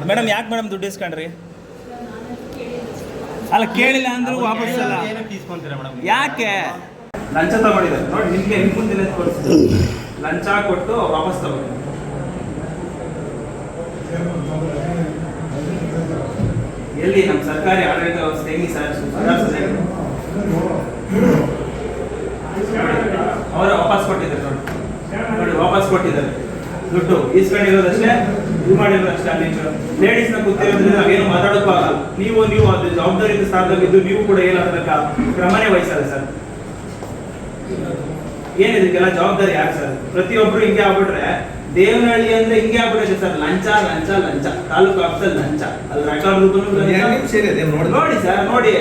Madam, ಯಾಕೆ madam ದುಡ್ಡು ಇಸ್ಕೊಂಡ್ರಿ? ಅಲ್ಲ, ಕೇಳಿಲ್ಲ ಅಂದ್ರೆ ವಾಪಸ್ ಅಲ್ಲ. ಯಾಕೆ? ಲಂಚ ತಗೊಂಡಿದ್ದಾರೆ ನೋಡಿ, ನಿಮ್ಗೆ ನಿಮ್ ಮುಂದೆ ಲಂಚ ಕೊಟ್ಟು ವಾಪಸ್ ತಗೊಂಡು ಎಲ್ಲಿ? ನಮ್ಮ ಸರ್ಕಾರಿ ಆಡಳಿತ ವ್ಯವಸ್ಥೆ ಹೆಂಗಿ ಸರ್? ಅವರ ವಾಪಸ್ ಕೊಟ್ಟಿದ್ದಾರೆ ನೋಡಿ. ನೋಡಿ, ವಾಪಸ್ ಕೊಟ್ಟಿದ್ದಾರೆ. ದುಡ್ಡು ಇಸ್ಕೊಂಡಿರೋದಷ್ಟೇ. ಇದು ಮಾಡಿದ್ರೆ ಅಲ್ಲಿ ಲೇಡೀಸ್ನ ಕೂತಿರೋದ್ರಿಂದ ನಾವೇನು ಮಾತಾಡೋಕ್ಕೂ ಆಗಲ್ಲ. ನೀವು ನೀವು ಅದು ಜವಾಬ್ದಾರಿ ಸ್ಥಾನದಲ್ಲಿದ್ದು ನೀವು ಕೂಡ ಏನಾದ್ರಕ್ಕ ಕ್ರಮನೇ ವಹಿಸಲ್ಲ ಸರ್. ಏನಿದಕ್ಕೆಲ್ಲ ಜವಾಬ್ದಾರಿ ಯಾಕೆ ಸರ್? ಪ್ರತಿಯೊಬ್ರು ಹಿಂಗೆ ಆಗ್ಬಿಟ್ರೆ ದೇವನಹಳ್ಳಿ ಅಂದ್ರೆ ಹಿಂಗೆ ಆಗ್ಬಿಡುತ್ತೆ ಸರ್. ಲಂಚ ಲಂಚ ಲಂಚ. ತಾಲೂಕು ಆಫೀಸಲ್ಲಿ ಲಂಚ. ಅಲ್ಲಿ ರೆಕಾರ್ಡ್ ಅದೇನು ನೋಡಿ ನೋಡಿ ಸರ್ ನೋಡಿ.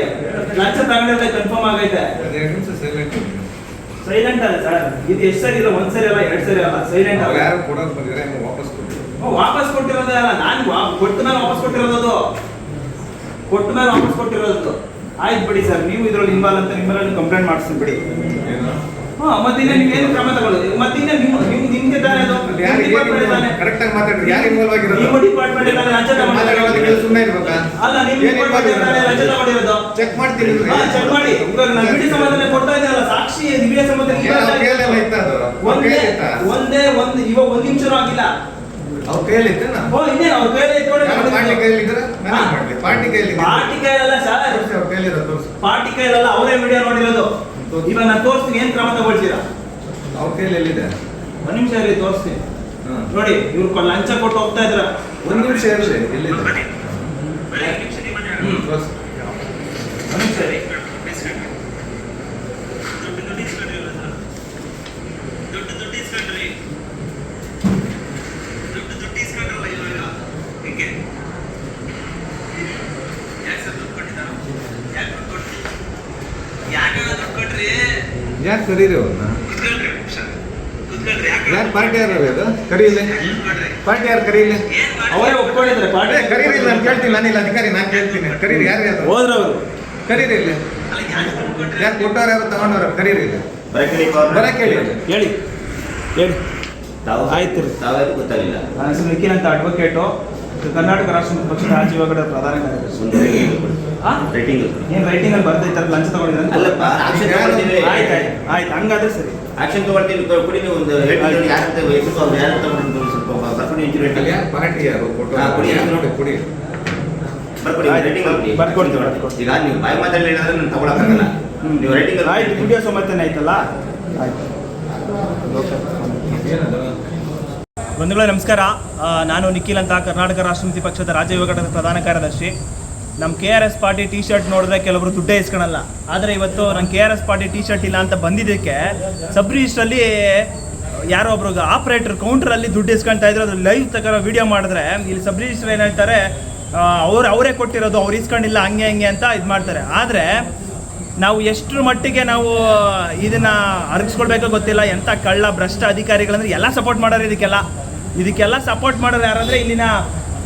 ಲಂಚ ತಗೊಂಡ್ರೆ ಕನ್ಫರ್ಮ್ ಆಗೈತೆ. ಸೈಲೆಂಟ್ ಅಲ್ಲ ಸರ್. ಇದು ಎಷ್ಟು ಸರಿ ಇಲ್ಲ? ಒಂದ್ ಸರಿ ಅಲ್ಲ ಎರಡ್ ಸರಿ ಅಲ್ಲ. ಸೈಲೆಂಟ್ ಯಾರು ಕೊಡೋದು ಬಂದಿದ್ರೆ ವಾಪಸ್ ವಾಪಸ್ ಕೊಟ್ಟಿರೋದೇ ಅಲ್ಲ ನಾನು ಕೊಟ್ಟ ಮೇಲೆ ವಾಪಸ್ ಕೊಟ್ಟಿರೋದು ಕೊಟ್ಟ ಮೇಲೆ ವಾಪಸ್ ಕೊಟ್ಟಿರೋದು ಆಯ್ತು ಬಿಡಿ ಸರ್ ನೀವು ಇದ್ರಲ್ಲಿ ಇನ್ವಾಲ್ವ್ ಅಂತ ನಿಮ್ಮಲ್ಲಿ ಕಂಪ್ಲೇಂಟ್ ಮಾಡಿಸ್ತೀನಿ ಬಿಡಿ. ಏನು ಹಾ ಮತ್ತಿನ್ನ ನೀವೇನು ಕ್ರಮ ತಗೊಳ್ಳೋದು? ಮತ್ತಿನ್ನ ನಿಮ್ಮ ನಿಮ್ ನಿಮ್ಗೆ ತಾನೇ ಅದು ಕರೆಕ್ಟ್ ಆಗಿ ಮಾತಾಡ್ರಿ ಯಾರು ಇನ್ವಾಲ್ವ್ ಆಗಿರೋದು? ನಿಮ್ಮ ಡಿಪಾರ್ಟ್ಮೆಂಟ್ ತಾನೇ ಲಂಚ ಕೆಲಸ ಸುಮ್ಮನೆ ಇರ್ಬೇಕಾ? ಅಲ್ಲ ನಿಮ್ಮ ಏನ್ ಡಿಪಾರ್ಟ್ಮೆಂಟ್ ಲಂಚ ತಗೊಂಡಿರೋದು. ಚೆಕ್ ಮಾಡ್ತೀನಿ ಹಾ ಚೆಕ್ ಮಾಡಿ. ಇವಾಗ ನಾನು ಬಿಡಿ ಸಮಾಧಾನ ಕೊಡ್ತಾ ಇದ್ದೀನಲ್ಲ ಸಾಕ್ಷಿ ದಿವ್ಯ ಸಂಬಂಧ ಏನು ಒಂದೇ ಒಂದು ಇವಾಗ ಒಂದ್ ನಿಮಿಷನೂ ಆಗಿಲ್ಲ. ಅವ್ರ ಕೈಯಲ್ಲಿ ಓ ಇನ್ನೇನು ಅವ್ರ ಕೈಯಲ್ಲಿ ಇಟ್ಕೊಂಡು ಪಾರ್ಟಿ ಕೈಯಲ್ಲಿ ಇದ್ರೆ ಮಾಡ್ಲಿ ಪಾರ್ಟಿ ಕೈಯಲ್ಲಿ ಪಾರ್ಟಿ ಕೈಯಲ್ಲ ಸರ್ ಅವ್ರ ಕೈಯಲ್ಲಿ ಇರೋದು ತೋರಿಸಿ. ಪಾರ್ಟಿ ಕೈಯಲ್ಲ ಅವರೇ ವಿಡಿಯೋ ನೋಡಿರೋದು. ಇವಾಗ ನಾನು ತೋರಿಸ್ತೀನಿ ಏನ್ ಕ್ರಮ ತಗೊಳ್ತೀರಾ? ಅವ್ರ ಕೈಯಲ್ಲಿ ಎಲ್ಲಿದೆ? ಒಂದ್ ನಿಮಿಷ ಇರಲಿ ತೋರಿಸ್ತೀನಿ. ಹ್ಮ್. ನೋಡಿ ಇವ್ರು ಲಂಚ ಕೊಟ್ಟು ಹೋಗ್ತಾ ಇದ್ರ. ಒಂದು ನಿಮಿಷ ಇರಲಿ ಎಲ್ಲಿದೆ? ಹ್ಮ್ ತೋರಿಸಿ. ಒಂದ್ ನಿಮಿಷ ಇರಿ ಯಾಕೆ ಕರೀರಿ ಅವ್ರನ್ನ? ಯಾರು ಪಾರ್ಟಿ ಯಾರು ಅದು? ಕರೀಲಿ ಪಾರ್ಟಿ ಯಾರು ಕರೀಲಿ ಅವರೇ ಒಪ್ಕೊಂಡಿದ್ರೆ ಪಾರ್ಟಿ. ಕರೀರಿ ನಾನು ಕೇಳ್ತೀನಿ ನಾನಿಲ್ಲ ಅಧಿಕಾರಿ ನಾನು ಕೇಳ್ತೀನಿ. ಕರೀರಿ ಯಾರು ಯಾರು? ಹೋದ್ರ ಅವರು. ಕರೀರಿ ಇಲ್ಲಿ. ಯಾರು ಕೊಟ್ಟವ್ರು ಯಾರು ತಗೊಂಡವ್ರು ಕರೀರಿ ಇಲ್ಲಿ. ಬರ ಕೇಳಿ ಹೇಳಿ. ಹೇಳಿ. ತಾವು ಆಯ್ತು. ರೀ. ತಾವ್ಯಾರು ಗೊತ್ತಾಗಿಲ್ಲ ನನ್ನ ಹೆಸರು ನಿಖಿಲ್ ಅಂತ ಅಡ್ವೊಕೇಟು ಕರ್ನಾಟಕ ರಾಷ್ಟ್ರ ಪಕ್ಷದ ಆಚೆ ಒಳಗಡೆ ಪ್ರಧಾನ ಕಾರ್ಯದರ್ಶಿ? ರೇಟಿಂಗ್ ಏನ್ ರೈಟಿಂಗ್ ಅಲ್ಲಿ ಬರ್ದೈತಾರೆ ಲಂಚ ತಗೊಂಡಿದ್ದಾರೆ ಅಲ್ಲಪ್ಪ ಆಕ್ಷನ್ ಆಯ್ತು ಆಯ್ತು ಆಯ್ತು ಹಂಗಾದ್ರೆ ಸರಿ. ಆಕ್ಷನ್ ತಗೊಳ್ತೀವಿ ಕ- ಕೊಡಿ ನೀವು ಒಂದು ಯಾರು ಅವ್ರು ಯಾರು ತಗೊಂಡು ಸ್ವಲ್ಪ ಬರ್ಕೊಂಡು ಇಂಚು ಅಲ್ಲಿ ರೇಟಿಂಗ್ ಯಾರು? ಪಾರ್ಟಿ ಯಾರು ಕೊಡಿ. ನೋಡಿ ಕೊಡಿ. ಬರ್ಕೊಡ್ತೀವಿ, ಬರ್ಕೊಡ್ತೀವಿ. ಈಗ ನೀವು ಬಾಯಿ ಮಾತಾಡಲಿ ಹೇಳಿದ್ರೆ ನಾನು ತಗೊಳಕ್ಕಾಗಲ್ಲ. ನೀವು ರೈಟಿಂಗ್ ಆಯ್ತು ವಿಡಿಯೋ ಸಮರ್ಥನೆ ಆಯ್ತಲ್ಲ? ಆಯ್ತು. ಏನದು ಬಂಧುಗಳೇ, ನಮಸ್ಕಾರ. ನಾನು ನಿಖಿಲ್ ಅಂತ ಕರ್ನಾಟಕ ರಾಷ್ಟ್ರಮಿತಿ ಪಕ್ಷದ ರಾಜ್ಯ ವಿಭಾಗದ ಪ್ರಧಾನ ಕಾರ್ಯದರ್ಶಿ. ನಮ್ಮ K R S party T shirt ನೋಡಿದ್ರೆ ಕೆಲವರು ದುಡ್ಡೇ ಇಸ್ಕೊಳಲ್ಲ. ಆದರೆ ಇವತ್ತು ನಮ್ಮ K R S party T shirt ಇಲ್ಲ ಅಂತ ಬಂದಿದ್ದಕ್ಕೆ ಸಬ್ ರಿಜಿಸ್ಟ್ರಲ್ಲಿ ಯಾರೋ ಒಬ್ರು ಆಪ್ರೇಟರ್ ಕೌಂಟ್ರಲ್ಲಿ ದುಡ್ಡು ಇಸ್ಕೊಳ್ತಾ ಇದ್ರು. ಅದು ಲೈವ್ ತಗೋ ವಿಡಿಯೋ ಮಾಡಿದ್ರೆ ಇಲ್ಲಿ ಸಬ್ ರಿಜಿಸ್ಟರ್ ಏನು ಹೇಳ್ತಾರೆ ಅವ್ರು, ಅವರೇ ಕೊಟ್ಟಿರೋದು, ಅವ್ರು ಇಸ್ಕೊಂಡಿಲ್ಲ, ಹಂಗೆ ಹಂಗೆ ಅಂತ ಇದು ಮಾಡ್ತಾರೆ. ಆದರೆ ನಾವು ಎಷ್ಟರ ಮಟ್ಟಿಗೆ ನಾವು ಇದನ್ನ ಅರಗಿಸ್ಕೊಳ್ಬೇಕೋ ಗೊತ್ತಿಲ್ಲ. ಎಂಥ ಕಳ್ಳ ಭ್ರಷ್ಟ ಅಧಿಕಾರಿಗಳಂದ್ರೆ ಎಲ್ಲ ಸಪೋರ್ಟ್ ಮಾಡೋರು ಇದಕ್ಕೆಲ್ಲ. ಇದಕ್ಕೆಲ್ಲ ಸಪೋರ್ಟ್ ಮಾಡೋರು ಯಾರಂದ್ರೆ ಇಲ್ಲಿನ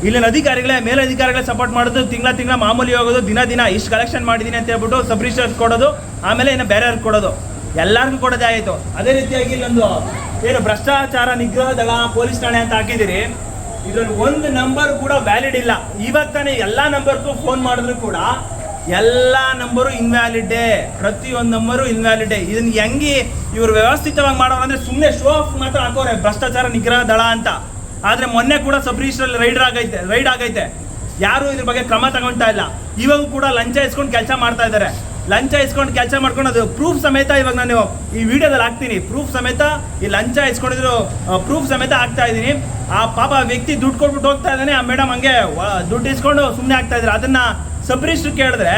ಇಲ್ಲಿನ ಅಧಿಕಾರಿಗಳೇ, ಮೇಲಧಿಕಾರಿಗಳೇ ಸಪೋರ್ಟ್ ಮಾಡೋದು, ತಿಂಗಳ ತಿಂಗಳ ಮಾಮೂಲಿ ಹೋಗೋದು, ದಿನ ದಿನ ಇಷ್ಟು ಕಲೆಕ್ಷನ್ ಮಾಡಿದ್ದೀನಿ ಅಂತ ಹೇಳ್ಬಿಟ್ಟು ಸಬ್ ಕೊಡೋದು, ಆಮೇಲೆ ಇನ್ನು ಬೇರೆಯವ್ರಿಗೆ ಕೊಡೋದು. ಎಲ್ಲರಿಗೂ ಕೊಡೋದೇ ಆಯಿತು. ಅದೇ ರೀತಿಯಾಗಿ ಇಲ್ಲೊಂದು ಏನು ಭ್ರಷ್ಟಾಚಾರ ನಿಗ್ರಹ ದಳ ಪೊಲೀಸ್ ಠಾಣೆ ಅಂತ ಹಾಕಿದ್ದೀರಿ. ಇದ್ರಲ್ಲಿ ಒಂದು ನಂಬರ್ ಕೂಡ ವ್ಯಾಲಿಡ್ ಇಲ್ಲ. ಇವತ್ತಾನೆ ತಾನೇ ಎಲ್ಲ ನಂಬರ್ಗೂ ಫೋನ್ ಮಾಡಿದ್ರು ಕೂಡ ಎಲ್ಲ ನಂಬರು ಇನ್ವ್ಯಾಲಿಡೇ ಪ್ರತಿಯೊಂದು ನಂಬರು ಇನ್ವ್ಯಾಲಿಡೇ ಇದನ್ನ ಹೆಂಗೆ ಇವರು ವ್ಯವಸ್ಥಿತವಾಗಿ ಮಾಡೋರು ಅಂದ್ರೆ ಸುಮ್ಮನೆ ಶೋ ಆಫ್ ಮಾತ್ರ ಹಾಕೋರೆ. ಭ್ರಷ್ಟಾಚಾರ, ನಿಗ್ರಹ, ದಳ ಅಂತ. ಆದ್ರೆ ಮೊನ್ನೆ ಕೂಡ ಸಬ್ ರಿಜಿಸ್ಟ್ರಲ್ಲಿ ರೈಡ್ ಆಗೈತೆ ರೈಡ್ ಆಗೈತೆ. ಯಾರು ಇದ್ರ ಬಗ್ಗೆ ಕ್ರಮ ತಗೊಳ್ತಾ ಇಲ್ಲ. ಇವಾಗ ಕೂಡ ಲಂಚ ಇಸ್ಕೊಂಡು ಕೆಲಸ ಮಾಡ್ತಾ ಇದ್ದಾರೆ ಲಂಚ ಇಸ್ಕೊಂಡು ಕೆಲಸ ಮಾಡ್ಕೊಂಡು ಅದು ಪ್ರೂಫ್ ಸಮೇತ ಇವಾಗ ನಾನು ಈ ವಿಡಿಯೋದಲ್ಲಿ ಹಾಕ್ತೀನಿ. ಪ್ರೂಫ್ ಸಮೇತ ಈ ಲಂಚ ಇಸ್ಕೊಂಡಿದ್ರು ಪ್ರೂಫ್ ಸಮೇತ ಹಾಕ್ತಾ ಇದ್ದೀನಿ. ಆ ಪಾಪ ವ್ಯಕ್ತಿ ದುಡ್ಡು ಕೊಟ್ಬಿಟ್ಟು ಹೋಗ್ತಾ ಇದ್ದಾನೆ. ಆ ಮೇಡಮ್ ಹಂಗೆ ದುಡ್ಡು ಇಸ್ಕೊಂಡು ಸುಮ್ಮನೆ ಆಗ್ತಾ ಇದ್ದಾರೆ ಅದನ್ನ ಸಬ್ ರಿಜಿಸ್ಟ್ರ್ ಕೇಳಿದ್ರೆ,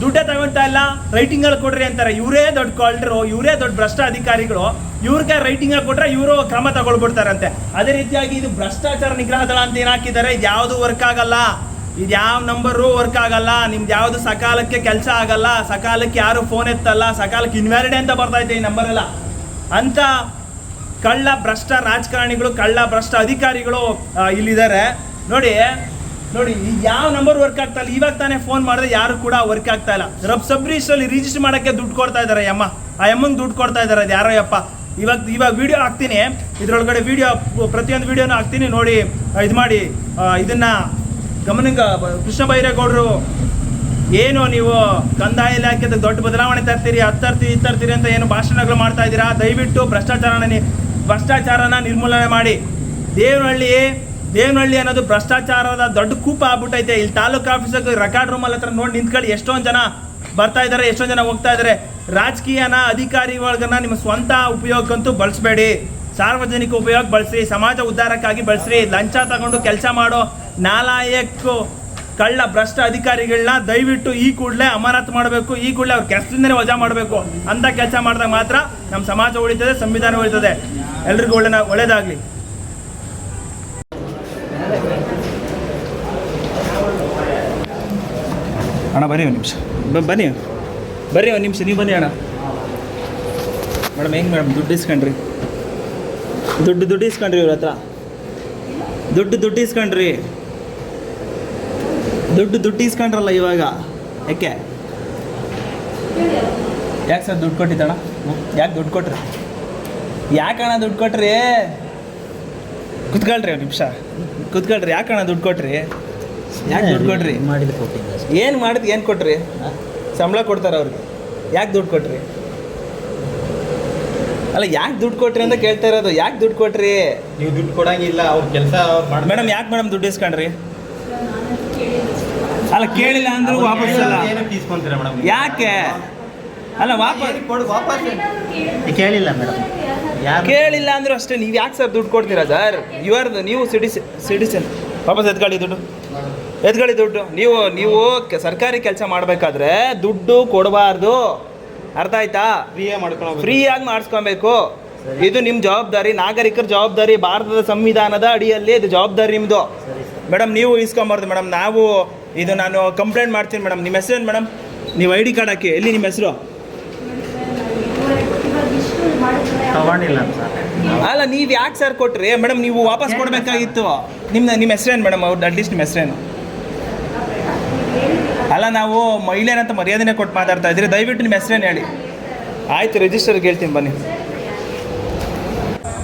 ದುಡ್ಡೇ ತಗೊಳ್ತಾ ಇಲ್ಲ ರೈಟಿಂಗ್ ಅಲ್ಲಿ ಕೊಡ್ರಿ ಅಂತಾರೆ. ಇವರೇ ದೊಡ್ಡ ಕಾಲ್ಡ್ರು ಇವರೇ ದೊಡ್ಡ ಭ್ರಷ್ಟ ಅಧಿಕಾರಿಗಳು ಇವ್ರಿಗೆ ರೈಟಿಂಗ್ ಕೊಟ್ರೆ ಇವರು ಕ್ರಮ ತಗೊಳ್ಬಿಡ್ತಾರಂತೆ. ಅದೇ ರೀತಿಯಾಗಿ ಇದು ಭ್ರಷ್ಟಾಚಾರ ನಿಗ್ರಹ ದಳ ಅಂತ ಏನಾಕಿದ್ದಾರೆ ಇದು ಯಾವುದು ವರ್ಕ್ ಆಗಲ್ಲ. ಇದು ಯಾವ ನಂಬರು ವರ್ಕ್ ಆಗಲ್ಲ. ನಿಮ್ದು ಯಾವುದು ಸಕಾಲಕ್ಕೆ ಕೆಲಸ ಆಗಲ್ಲ. ಸಕಾಲಕ್ಕೆ ಯಾರು ಫೋನ್ ಎತ್ತಲ್ಲ. ಸಕಾಲಕ್ಕೆ ಇನ್ವ್ಯಾಲಿಡ್ ಅಂತ ಬರ್ತೈತೆ ಈ ನಂಬರ್ ಎಲ್ಲ ಅಂತ ಕಳ್ಳ ಭ್ರಷ್ಟ ರಾಜಕಾರಣಿಗಳು, ಕಳ್ಳ ಭ್ರಷ್ಟ ಅಧಿಕಾರಿಗಳು ಇಲ್ಲಿದ್ದಾರೆ. ನೋಡಿ ನೋಡಿ ಯಾವ ನಂಬರ್ ವರ್ಕ್ ಆಗ್ತಾ ಇಲ್ಲ? ಇವಾಗ ತಾನೇ ಫೋನ್ ಮಾಡಿದ್ರೆ ಯಾರು ಕೂಡ ವರ್ಕ್ ಆಗ್ತಾ ಇಲ್ಲ. ರಬ್ ಸಬ್ ರಿಜಿಸ್ಟ್ರಲ್ಲಿ ರಿಜಿಸ್ಟರ್ ಮಾಡೋಕ್ಕೆ ದುಡ್ಡು ಕೊಡ್ತಾ ಇದ್ದಾರೆ, ಅಮ್ಮ. ಆ ಅಮ್ಮಂಗೆ ದುಡ್ಡು ಕೊಡ್ತಾ ಇದ್ದಾರೆ ಅದು ಯಾರೋ ಯಪ್ಪ ಇವಾಗ ಇವಾಗ ವಿಡಿಯೋ ಹಾಕ್ತೀನಿ. ಇದ್ರೊಳಗಡೆ ವಿಡಿಯೋ ಪ್ರತಿಯೊಂದು ವಿಡಿಯೋನು ಹಾಕ್ತೀನಿ. ನೋಡಿ, ಇದು ಮಾಡಿ ಇದನ್ನ ಗಮನಿಕ ಕೃಷ್ಣ ಬೈರೇಗೌಡರು, ಏನು ನೀವು ಕಂದಾಯ ಇಲಾಖೆದ ದೊಡ್ಡ ಬದಲಾವಣೆ ತರ್ತೀರಿ, ಅದು ತರ್ತೀರಿ ತರ್ತೀರಿ ಅಂತ ಏನು ಭಾಷಣಗಳು ಮಾಡ್ತಾ ಇದ್ದೀರಾ? ದಯವಿಟ್ಟು ಭ್ರಷ್ಟಾಚಾರನ ಭ್ರಷ್ಟಾಚಾರನ ನಿರ್ಮೂಲನೆ ಮಾಡಿ. ದೇವನಹಳ್ಳಿ ದೇವನಹಳ್ಳಿ ಅನ್ನೋದು ಭ್ರಷ್ಟಾಚಾರದ ದೊಡ್ಡ ಕೂಪ ಆಗ್ಬಿಟ್ಟೈತೆ. ಇಲ್ಲಿ ತಾಲೂಕು ಆಫೀಸಿಗೆ ರೆಕಾರ್ಡ್ ರೂಮಲ್ಲಿ ಹತ್ರ ನೋಡಿ ನಿಂತ್ಕೊಳ್ಳಿ, ಎಷ್ಟೊಂದು ಜನ ಬರ್ತಾ ಇದ್ದಾರೆ ಎಷ್ಟೊಂದು ಜನ ಹೋಗ್ತಾ ಇದ್ದಾರೆ ರಾಜಕೀಯನ ಅಧಿಕಾರಿಗಳನ್ನ ನಿಮ್ಮ ಸ್ವಂತ ಉಪಯೋಗಕ್ಕಂತೂ ಬಳಸಬೇಡಿ. ಸಾರ್ವಜನಿಕ ಉಪಯೋಗ ಬಳಸ್ರಿ, ಸಮಾಜ ಉದ್ಧಾರಕ್ಕಾಗಿ ಬಳಸ್ರಿ. ಲಂಚ ತಗೊಂಡು ಕೆಲಸ ಮಾಡೋ ನಾಲಾಯಕ್ಕು ಕಳ್ಳ ಭ್ರಷ್ಟ ಅಧಿಕಾರಿಗಳನ್ನ ದಯವಿಟ್ಟು ಈ ಕೂಡಲೇ ಅಮಾನತ್ ಮಾಡಬೇಕು. ಈ ಕೂಡಲೇ ಅವ್ರ ಕೆಲಸದಿಂದನೇ ವಜಾ ಮಾಡಬೇಕು. ಅಂತ ಕೆಲಸ ಮಾಡಿದಾಗ ಮಾತ್ರ ನಮ್ಮ ಸಮಾಜ ಉಳಿತದೆ, ಸಂವಿಧಾನ ಉಳಿತದೆ. ಎಲ್ರಿಗೂ ಒಳ್ಳೆ ಒಳ್ಳೇದಾಗಲಿ. ಅಣ್ಣ, ಬನ್ನಿ ಒಂದು ನಿಮಿಷ. ಬನ್ನಿ. ಬರ್ರಿ ಒಂದು ನಿಮಿಷ, ನೀವು ಬನ್ನಿ ಅಣ್ಣ. ಮೇಡಮ್, ಹೆಂಗೆ ಮೇಡಮ್? ದುಡ್ಡು ಇಸ್ಕೊಂಡ್ರಿ. ದುಡ್ಡು ದುಡ್ಡು ಇಸ್ಕೊಂಡ್ರಿ ಇವ್ರ ಹತ್ರ. ದುಡ್ಡು ದುಡ್ಡು ಇಸ್ಕೊಂಡ್ರಿ. ದುಡ್ಡು ದುಡ್ಡು ಇಸ್ಕೊಂಡ್ರಲ್ಲ ಇವಾಗ. ಯಾಕೆ? ಯಾಕೆ ಸರ್ ದುಡ್ಡು ಕೊಟ್ಟಿದ್ದಣ್ಣ? ಯಾಕೆ ದುಡ್ಡು ಕೊಟ್ರಿ? ಯಾಕಣ್ಣ ದುಡ್ಡು ಕೊಟ್ರಿ? ಕುತ್ಕೊಳ್ರಿ ಒಂದು ನಿಮಿಷ. ಕುತ್ಕೊಳ್ರಿ ಯಾಕಣ್ಣ ದುಡ್ಡು ಕೊಟ್ರಿ? ಯಾಕೆ ದುಡ್ಡು ಕೊಡ್ರಿ ಮಾಡಿದ್ರೆ ಕೊಟ್ಟಿದ್ದ ಅಷ್ಟೇ. ಏನು ಮಾಡಿದ್ ಏನು ಕೊಟ್ರಿ? ಸಂಬಳ ಕೊಡ್ತಾರೆ ಅವ್ರಿಗೆ. ಯಾಕೆ ದುಡ್ಡು ಕೊಟ್ರಿ? ಅಲ್ಲ ಯಾಕೆ ದುಡ್ಡು ಕೊಟ್ರಿ ಅಂತ ಕೇಳ್ತಾ ಇರೋದು. ಯಾಕೆ ದುಡ್ಡು ಕೊಟ್ರಿ? ನೀವು ದುಡ್ಡು ಕೊಡಂಗಿಲ್ಲ ಅವ್ರ ಕೆಲಸ ಮೇಡಮ್ ಯಾಕೆ ಮೇಡಮ್ ದುಡ್ಡು ಇಸ್ಕೊಂಡ್ರಿ? ಅಲ್ಲ ಕೇಳಿಲ್ಲ ಅಂದ್ರೂ ವಾಪಸ್ ಅಲ್ಲ. ಇಸ್ಕೊಂತೀರಾ ಮೇಡಮ್ ಯಾಕೆ? ಅಲ್ಲ ವಾಪಸ್ ಕೊಡು ವಾಪಸ್ ಕೇಳಿಲ್ಲ ಮೇಡಮ್. ಯಾರು ಕೇಳಿಲ್ಲ? ಅಂದ್ರೂ ಅಷ್ಟೇ. ನೀವು ಯಾಕೆ ಸರ್ ದುಡ್ಡು ಕೊಡ್ತೀರಾ ಸರ್? ಇವ್ರದ್ದು ನೀವು ಸಿಟಿಸನ್ ಸಿಟಿಸನ್ ವಾಪಸ್ ಎತ್ಕೊಳ್ಳಿ ದುಡ್ಡು. ಎತ್ಕೊಳ್ಳಿ ದುಡ್ಡು. ನೀವು ನೀವು ಕೆ- ಸರ್ಕಾರಿ ಕೆಲಸ ಮಾಡಬೇಕಾದ್ರೆ ದುಡ್ಡು ಕೊಡಬಾರ್ದು. ಅರ್ಥ ಆಯ್ತಾ? ಫ್ರೀ ಆಗಿ ಫ್ರೀಯಾಗಿ ಮಾಡಿಸ್ಕೊಬೇಕು ಇದು ನಿಮ್ಮ ಜವಾಬ್ದಾರಿ. ನಾಗರಿಕರ ಜವಾಬ್ದಾರಿ ಭಾರತದ ಸಂವಿಧಾನದ ಅಡಿಯಲ್ಲಿ ಇದು ಜವಾಬ್ದಾರಿ ನಿಮ್ಮದು ಮೇಡಮ್ ನೀವು ಇಸ್ಕೊಂಬಾರ್ದು ಮೇಡಮ್ ನಾವು ಇದು ನಾನು ಕಂಪ್ಲೇಂಟ್ ಮಾಡ್ತೀನಿ ಮೇಡಮ್ ನಿಮ್ಮ ಹೆಸರೇನು ಮೇಡಮ್ ನೀವು ಐ ಡಿ ಕಾರ್ಡ್ ಹಾಕಿ. ಎಲ್ಲಿ ನಿಮ್ಮ ಹೆಸರು? ತಗೊಂಡಿಲ್ಲ ಸರ್ ಅಲ್ಲ ನೀವು ಯಾಕೆ ಸರ್ ಕೊಟ್ರಿ? ಮೇಡಮ್ ನೀವು ವಾಪಸ್ ಕೊಡಬೇಕಾಗಿತ್ತು. ನಿಮ್ಮ ನಿಮ್ಮ ಹೆಸರೇನು ಮೇಡಮ್ ಅವ್ರದ್ದು ಅಟ್ಲೀಸ್ಟ್ ನಿಮ್ಮ ಹೆಸರೇನು? ಅಲ್ಲ ನಾವು ಮಹಿಳೆಯರಂತ ಮರ್ಯಾದೆನೇ ಕೊಟ್ಟು ಮಾತಾಡ್ತಾ ಇದ್ರೆ ದಯವಿಟ್ಟು ನಿಮ್ಮ ಹೆಸರೇನು ಹೇಳಿ? ಆಯ್ತು ರಿಜಿಸ್ಟರ್ಗೆ ಹೇಳ್ತೀನಿ ಬನ್ನಿ.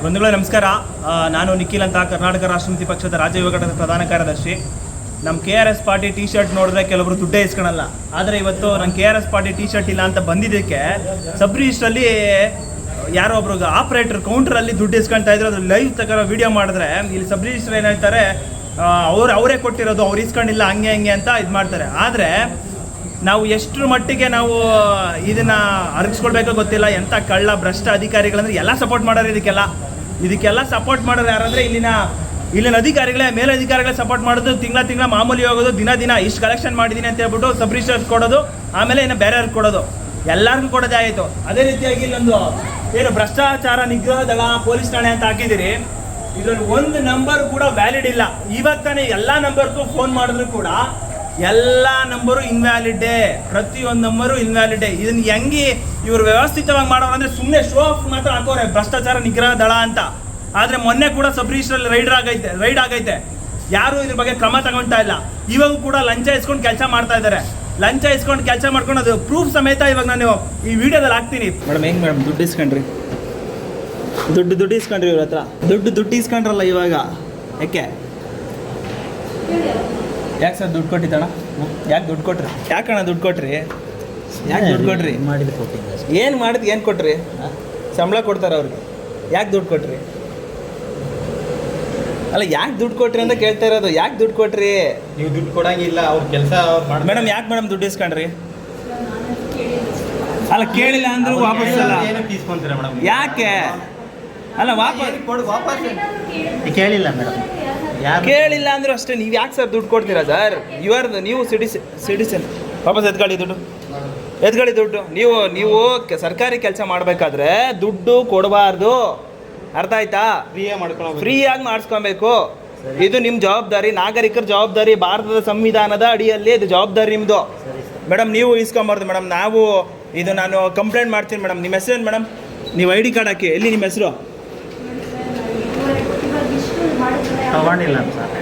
ಬಂಧುಗಳೇ ನಮಸ್ಕಾರ. ನಾನು ನಿಖಿಲ್ ಅಂತ ಕರ್ನಾಟಕ ರಾಷ್ಟ್ರಮತಿ ಪಕ್ಷದ ರಾಜ್ಯ ಯುವ ಘಟಕದ ಪ್ರಧಾನ ಕಾರ್ಯದರ್ಶಿ. ನಮ್ಮ K R S party T shirt ನೋಡಿದ್ರೆ ಕೆಲವರು ದುಡ್ಡೇ ಇಸ್ಕೊಳಲ್ಲ. ಆದರೆ ಇವತ್ತು ನಮ್ಮ K R S party T shirt ಇಲ್ಲ ಅಂತ ಬಂದಿದ್ದಕ್ಕೆ ಸಬ್ ರಿಜಿಸ್ಟ್ರಲ್ಲಿ ಯಾರೋ ಒಬ್ರು ಆಪ್ರೇಟರ್ ಕೌಂಟ್ರಲ್ಲಿ ದುಡ್ಡು ಇಸ್ಕೊಳ್ತಾ ಇದ್ರು. ಅದು ಲೈವ್ ತಗೋ ವಿಡಿಯೋ ಮಾಡಿದ್ರೆ ಇಲ್ಲಿ ಸಬ್ ರಿಜಿಸ್ಟರ್ ಏನು ಹೇಳ್ತಾರೆ ಅವ್ರು ಅವರೇ ಕೊಟ್ಟಿರೋದು, ಅವ್ರು ಇಸ್ಕೊಂಡಿಲ್ಲ ಹಂಗೆ ಹಂಗೆ ಅಂತ ಇದು ಮಾಡ್ತಾರೆ. ಆದರೆ ನಾವು ಎಷ್ಟರ ಮಟ್ಟಿಗೆ ನಾವು ಇದನ್ನ ಅರಗಿಸ್ಕೊಳ್ಬೇಕೋ ಗೊತ್ತಿಲ್ಲ. ಎಂಥ ಕಳ್ಳ ಭ್ರಷ್ಟ ಅಧಿಕಾರಿಗಳಂದ್ರೆ ಎಲ್ಲ ಸಪೋರ್ಟ್ ಮಾಡೋರು ಇದಕ್ಕೆಲ್ಲ. ಇದಕ್ಕೆಲ್ಲ ಸಪೋರ್ಟ್ ಮಾಡೋರು ಯಾರಂದ್ರೆ ಇಲ್ಲಿನ ಇಲ್ಲಿನ ಅಧಿಕಾರಿಗಳೇ, ಮೇಲಧಿಕಾರಿಗಳೇ ಸಪೋರ್ಟ್ ಮಾಡೋದು, ತಿಂಗಳ ತಿಂಗಳ ಮಾಮೂಲಿ ಹೋಗೋದು, ದಿನ ದಿನ ಇಷ್ಟು ಕಲೆಕ್ಷನ್ ಮಾಡಿದ್ದೀನಿ ಅಂತ ಹೇಳ್ಬಿಟ್ಟು ಸಬ್ ರಿಸರ್ಚ್ ಕೊಡೋದು, ಆಮೇಲೆ ಇನ್ನು ಬೇರೆಯವ್ರಿಗೆ ಕೊಡೋದು. ಎಲ್ಲರಿಗೂ ಕೊಡೋದೇ ಆಯಿತು. ಅದೇ ರೀತಿಯಾಗಿ ಇಲ್ಲೊಂದು, ಏನು ಭ್ರಷ್ಟಾಚಾರ ನಿಗ್ರಹ ದಳ, ಪೊಲೀಸ್ ಠಾಣೆ ಅಂತ ಹಾಕಿದ್ದೀರಿ. ಇದ್ರಲ್ಲಿ ಒಂದು ನಂಬರ್ ಕೂಡ ವ್ಯಾಲಿಡ್ ಇಲ್ಲ. ಇವಾಗ ತಾನೇ ಎಲ್ಲ ನಂಬರ್ಗೂ ಫೋನ್ ಮಾಡಿದ್ರು ಕೂಡ ಎಲ್ಲ ನಂಬರು ಇನ್ವ್ಯಾಲಿಡೇ ಪ್ರತಿಯೊಂದು ನಂಬರು ಇನ್ವ್ಯಾಲಿಡೇ ಇದನ್ನ ಹೆಂಗೆ ಇವರು ವ್ಯವಸ್ಥಿತವಾಗಿ ಮಾಡೋರು ಅಂದ್ರೆ ಸುಮ್ಮನೆ ಶೋ ಆಫ್ ಮಾತ್ರ ಹಾಕೋರೆ. ಭ್ರಷ್ಟಾಚಾರ, ನಿಗ್ರಹ ದಳ ಅಂತ. ಆದ್ರೆ ಮೊನ್ನೆ ಕೂಡ ಸಬ್ ರಿಜಿಸ್ಟ್ರಲ್ಲಿ ರೈಡ್ ಆಗೈತೆ ರೈಡ್ ಆಗೈತೆ. ಯಾರು ಇದ್ರ ಬಗ್ಗೆ ಕ್ರಮ ತಗೊಳ್ತಾ ಇಲ್ಲ. ಇವಾಗ ಕೂಡ ಲಂಚ ಇಸ್ಕೊಂಡು ಕೆಲಸ ಮಾಡ್ತಾ ಇದ್ದಾರೆ ಲಂಚ ಇಸ್ಕೊಂಡು ಕೆಲಸ ಮಾಡ್ಕೊಂಡು ಅದು ಪ್ರೂಫ್ ಸಮೇತ ಇವಾಗ ನಾನು ಈ ವಿಡಿಯೋದಲ್ಲಿ ಹಾಕ್ತೀನಿ. ಮೇಡಮ್ ಹೆಂಗ್ ಮೇಡಮ್ ದುಡ್ಡು ಇಸ್ಕೊಂಡ್ರಿ. ದುಡ್ಡು ದುಡ್ಡು ಇಸ್ಕೊಂಡ್ರಿ ಇವ್ರ ಹತ್ರ. ದುಡ್ಡು ದುಡ್ಡು ಇಸ್ಕೊಂಡ್ರಲ್ಲ ಇವಾಗ. ಯಾಕೆ? ಯಾಕೆ ಸರ್ ದುಡ್ಡು ಕೊಟ್ಟಿದ್ದಣ ಯಾಕೆ ದುಡ್ಡು ಕೊಟ್ರಿ? ಅಣ್ಣ ದುಡ್ಡು ಕೊಟ್ರಿ? ಯಾಕೆ ದುಡ್ಡು ಕೊಟ್ರಿ? ಮಾಡಿದ ಏನು ಮಾಡಿದ್ ಏನು ಕೊಟ್ರಿ? ಸಂಬಳ ಕೊಡ್ತಾರೆ ಅವ್ರಿಗೆ. ಯಾಕೆ ದುಡ್ಡು ಕೊಟ್ರಿ? ಅಲ್ಲ ಯಾಕೆ ದುಡ್ಡು ಕೊಟ್ರಿ ಅಂತ ಕೇಳ್ತಾ ಇರೋದು. ಯಾಕೆ ದುಡ್ಡು ಕೊಟ್ರಿ? ನೀವು ದುಡ್ಡು ಕೊಡಂಗಿಲ್ಲ ಅವ್ರ ಕೆಲಸ ಅವ್ರು ಮೇಡಮ್ ಯಾಕೆ ಮೇಡಮ್ ದುಡ್ಡು ಇಸ್ಕೊಂಡ್ರಿ? ಅಲ್ಲ ಕೇಳಿಲ್ಲ ಅಂದ್ರೂ ವಾಪಸ್ ಅಲ್ಲ ಯಾಕೆ? ಅಲ್ಲ ವಾಪಸ್. ಕೊಡು ವಾಪಸ್ ಕೇಳಿಲ್ಲ ಮೇಡಮ್ ಯಾರು? ಕೇಳಿಲ್ಲ ಅಂದ್ರೂ ಅಷ್ಟೇ ನೀವು ಯಾಕೆ ಸರ್ ದುಡ್ಡು ಕೊಡ್ತೀರಾ ಸರ್ ಇವ್ರದ್ದು ನೀವು ಸಿಟಿಸನ್ ಸಿಟಿಸನ್ ವಾಪಸ್ ಎತ್ಕೊಳ್ಳಿ ದುಡ್ಡು. ಎತ್ಕೊಳ್ಳಿ ದುಡ್ಡು. ನೀವು ನೀವು ಸರ್ಕಾರಿ ಕೆಲಸ ಮಾಡಬೇಕಾದ್ರೆ ದುಡ್ಡು ಕೊಡಬಾರ್ದು. ಅರ್ಥ ಆಯ್ತಾ? ಫ್ರೀ ಆಗಿ ಫ್ರೀಯಾಗಿ ಮಾಡಿಸ್ಕೊಬೇಕು. ಇದು ನಿಮ್ಮ ಜವಾಬ್ದಾರಿ ನಾಗರಿಕರ ಜವಾಬ್ದಾರಿ ಭಾರತದ ಸಂವಿಧಾನದ ಅಡಿಯಲ್ಲಿ ಇದು ಜವಾಬ್ದಾರಿ ನಿಮ್ಮದು ಮೇಡಮ್ ನೀವು ಇಸ್ಕೊಂಬಾರ್ದು ಮೇಡಮ್ ನಾವು ಇದು ನಾನು ಕಂಪ್ಲೇಂಟ್ ಮಾಡ್ತೀನಿ ಮೇಡಮ್ ನಿಮ್ಮ ಹೆಸರೇನು ಮೇಡಮ್ ನೀವು ಐ ಡಿ ಕಾರ್ಡ್ ಹಾಕಿ ಎಲ್ಲಿ ನಿಮ್ಮ ಹೆಸರು? ತಗೊಂಡಿಲ್ಲ ಸರ್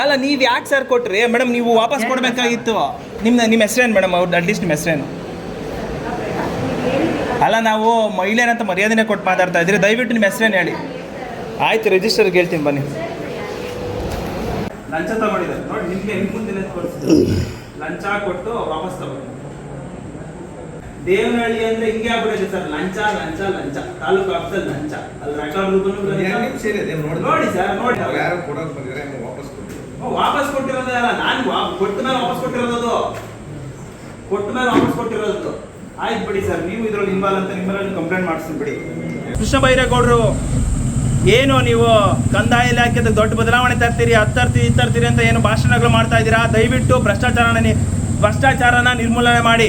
ಅಲ್ಲ ನೀವು ಯಾಕೆ ಸರ್ ಕೊಟ್ರಿ? ಮೇಡಮ್ ನೀವು ವಾಪಸ್ ಕೊಡಬೇಕಾಗಿತ್ತು. ನಿಮ್ಮ ನಿಮ್ಮ ಹೆಸರೇನು ಮೇಡಮ್? ಅವ್ರದ್ದು ಅಟ್ಲೀಸ್ಟ್ ನಿಮ್ಮ ಹೆಸರೇನು? ಅಲ್ಲ ನಾವು ಮಹಿಳೆಯರಂತ ಮರ್ಯಾದೆನೇ ಕೊಟ್ಟು ಮಾತಾಡ್ತಾ ಇದ್ದೀರಿ. ದಯವಿಟ್ಟು ನಿಮ್ಮ ಹೆಸರೇನು ಹೇಳಿ. ಆಯ್ತು ರಿಜಿಸ್ಟರ್ಗೆ ಹೇಳ್ತೀನಿ ಬನ್ನಿ. ಲಂಚ ತಗೊಂಡಿದ್ದಾರೆ. ನೋಡಿ ನಿಮಗೆ ಇನ್ನು ಮುಂದೆ ತೋರಿಸ್ತೀನಿ ಲಂಚ ಕೊಟ್ಟು ವಾಪಸ್ ತಗೊಂಡು ದೇವನಹಳ್ಳಿ ಅಂದ್ರೆ ಹಿಂಗೆ ಆಗ್ಬಿಡುತ್ತೆ ಸರ್. ಲಂಚ ಲಂಚ ಲಂಚ. ತಾಲೂಕು ಆಫೀಸಲ್ಲಿ ಲಂಚ. ಅಲ್ಲಿ ರೆಕಾರ್ಡ್ ರೂಪ ನೋಡಿ ನೋಡಿ ಸರ್ ನೋಡಿ. ಯಾರು ಕೊಡೋಕೆ ವಾಪಸ್ ಕೊಟ್ಟು ಓ, ವಾಪಸ್ ಕೊಟ್ಟಿರೋದೇ ಅಲ್ಲ. ನಾನು ಕೊಟ್ಟ ಮೇಲೆ ವಾಪಸ್ ಕೊಟ್ಟಿರೋದು. ಕೊಟ್ಟ ಮೇಲೆ ವಾಪಸ್ ಕೊಟ್ಟಿರೋದು ಆಯ್ತು ಬಿಡಿ ಸರ್. ನೀವು ಇದ್ರಲ್ಲಿ ಇನ್ವಾಲ್ ಅಂತ ನಿಮ್ಮಲ್ಲಿ ಕಂಪ್ಲೇಂಟ್ ಮಾಡಿಸ್ತೀನಿ ಬಿಡಿ. ಕೃಷ್ಣ ಬೈರೇಗೌಡರು ಏನು ನೀವು ಕಂದಾಯ ಇಲಾಖೆದ ದೊಡ್ಡ ಬದಲಾವಣೆ ತರ್ತೀರಿ ಹತ್ತರ್ತಿ ತರ್ತೀರಿ ಇದು ತರ್ತೀರಿ ಅಂತ ಏನು ಭಾಷಣಗಳು ಮಾಡ್ತಾ ಇದ್ದೀರಾ? ದಯವಿಟ್ಟು ಭ್ರಷ್ಟಾಚಾರನ ನಿ- ಭ್ರಷ್ಟಾಚಾರನ ನಿರ್ಮೂಲನೆ ಮಾಡಿ.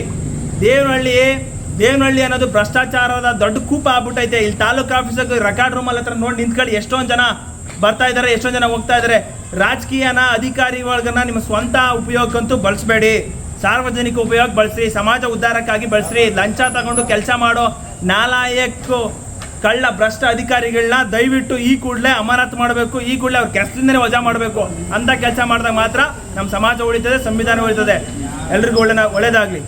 ದೇವನಹಳ್ಳಿ ದೇವನಹಳ್ಳಿ ಅನ್ನೋದು ಭ್ರಷ್ಟಾಚಾರದ ದೊಡ್ಡ ಕೂಪ ಆಗ್ಬಿಟ್ಟೈತೆ. ಇಲ್ಲಿ ತಾಲೂಕು ಆಫೀಸಾಗ ರೆಕಾರ್ಡ್ ರೂಮಲ್ಲಿ ಹತ್ರ ನೋಡಿ ನಿಂತ್ಕೊಳ್ಳಿ. ಎಷ್ಟೊಂದು ಜನ ಬರ್ತಾ ಇದ್ದಾರೆ, ಎಷ್ಟೊಂದು ಜನ ಹೋಗ್ತಾ ಇದ್ದಾರೆ. ರಾಜಕೀಯನ ಅಧಿಕಾರಿಗಳನ್ನ ನಿಮ್ಮ ಸ್ವಂತ ಉಪಯೋಗಕ್ಕಂತೂ ಬಳಸಬೇಡಿ. ಸಾರ್ವಜನಿಕ ಉಪಯೋಗ ಬಳಸ್ರಿ, ಸಮಾಜ ಉದ್ಧಾರಕ್ಕಾಗಿ ಬಳಸ್ರಿ. ಲಂಚ ತಗೊಂಡು ಕೆಲಸ ಮಾಡೋ ನಾಲಾಯಕ್ಕು ಕಳ್ಳ ಭ್ರಷ್ಟ ಅಧಿಕಾರಿಗಳನ್ನ ದಯವಿಟ್ಟು ಈ ಕೂಡಲೇ ಅಮಾನತ್ ಮಾಡಬೇಕು. ಈ ಕೂಡಲೇ ಅವ್ರ ಕೆಲಸದಿಂದಲೇ ವಜಾ ಮಾಡಬೇಕು. ಅಂತ ಕೆಲಸ ಮಾಡಿದಾಗ ಮಾತ್ರ ನಮ್ಮ ಸಮಾಜ ಉಳಿತದೆ, ಸಂವಿಧಾನ ಉಳಿತದೆ. ಎಲ್ರಿಗೂ ಒಳ್ಳೆ ಒಳ್ಳೇದಾಗಲಿ.